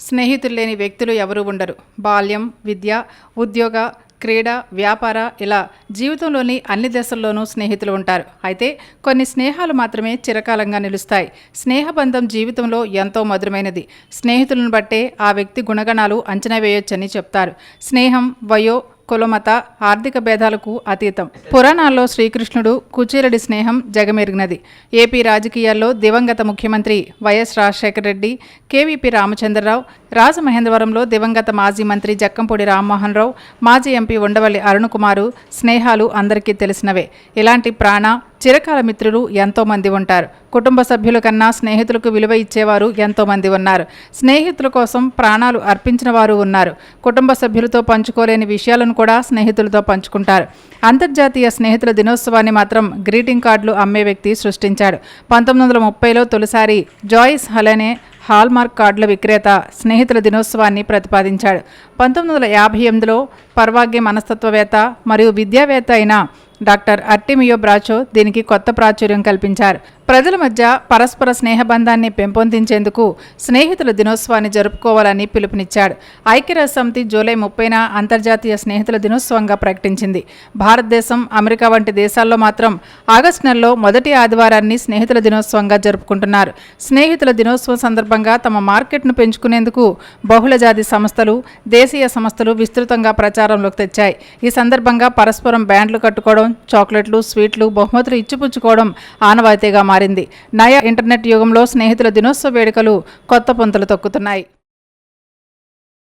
స్నేహితులు లేని వ్యక్తులు ఎవరూ ఉండరు. బాల్యం విద్య ఉద్యోగ క్రీడ వ్యాపార ఇలా జీవితంలోని అన్ని దశల్లోనూ స్నేహితులు ఉంటారు. అయితే కొన్ని స్నేహాలు మాత్రమే చిరకాలంగా నిలుస్తాయి. స్నేహబంధం జీవితంలో ఎంతో మధురమైనది. స్నేహితులను బట్టే ఆ వ్యక్తి గుణగణాలు అంచనా వేయొచ్చని చెప్తారు. స్నేహం వయో కులమత ఆర్థిక భేదాలకు అతీతం. పురాణాల్లో శ్రీకృష్ణుడు కుచేరుడి స్నేహం జగమెరిగినది. ఏపీ రాజకీయాల్లో దివంగత ముఖ్యమంత్రి వైఎస్ రాజశేఖర రెడ్డి కేవీపీ రామచంద్రరావు రాజమహేంద్రవరంలో దివంగత మాజీ మంత్రి జక్కంపూడి రామ్మోహన్ రావు మాజీ ఎంపీ ఉండవల్లి అరుణకుమారు స్నేహాలు అందరికీ తెలిసినవే. ఇలాంటి ప్రాణ చిరకాల మిత్రులు ఎంతోమంది ఉంటారు. కుటుంబ సభ్యుల కన్నా స్నేహితులకు విలువ ఇచ్చేవారు ఎంతోమంది ఉన్నారు. స్నేహితుల కోసం ప్రాణాలు అర్పించిన వారు ఉన్నారు. కుటుంబ సభ్యులతో పంచుకోలేని విషయాలను కూడా స్నేహితులతో పంచుకుంటారు. అంతర్జాతీయ స్నేహితుల దినోత్సవాన్ని మాత్రం గ్రీటింగ్ కార్డులు అమ్మే వ్యక్తి సృష్టించాడు. పంతొమ్మిది వందల ముప్పైలో తొలిసారి జాయిస్ హలనే హాల్మార్క్ కార్డుల విక్రేత స్నేహితుల దినోత్సవాన్ని ప్రతిపాదించాడు. పంతొమ్మిది వందల యాభై ఎనిమిదిలో పర్వాగ్య మనస్తత్వవేత్త మరియు విద్యావేత్త అయిన డాక్టర్ అర్టిమియో బ్రాచో దీనికి కొత్త ప్రాచుర్యం కల్పించారు. ప్రజల మధ్య పరస్పర స్నేహబంధాన్ని పెంపొందించేందుకు స్నేహితుల దినోత్సవాన్ని జరుపుకోవాలని పిలుపునిచ్చాడు. ఐక్యరాజ్య సమితి జూలై ముప్పైన అంతర్జాతీయ స్నేహితుల దినోత్సవంగా ప్రకటించింది. భారతదేశం అమెరికా వంటి దేశాల్లో మాత్రం ఆగస్టు నెలలో మొదటి ఆదివారాన్ని స్నేహితుల దినోత్సవంగా జరుపుకుంటున్నారు. స్నేహితుల దినోత్సవం సందర్భంగా తమ మార్కెట్ను పెంచుకునేందుకు బహుళజాతి సంస్థలు దేశీయ సంస్థలు విస్తృతంగా ప్రచారంలోకి తెచ్చాయి. ఈ సందర్భంగా పరస్పరం బ్యాండ్లు కట్టుకోవడం చాక్లెట్లు స్వీట్లు బహుమతులు ఇచ్చిపుచ్చుకోవడం ఆనవాయితీగా మారింది. నయా ఇంటర్నెట్ యుగంలో స్నేహితుల దినోత్సవ వేడుకలు కొత్త పొంతలు తొక్కుతున్నాయి.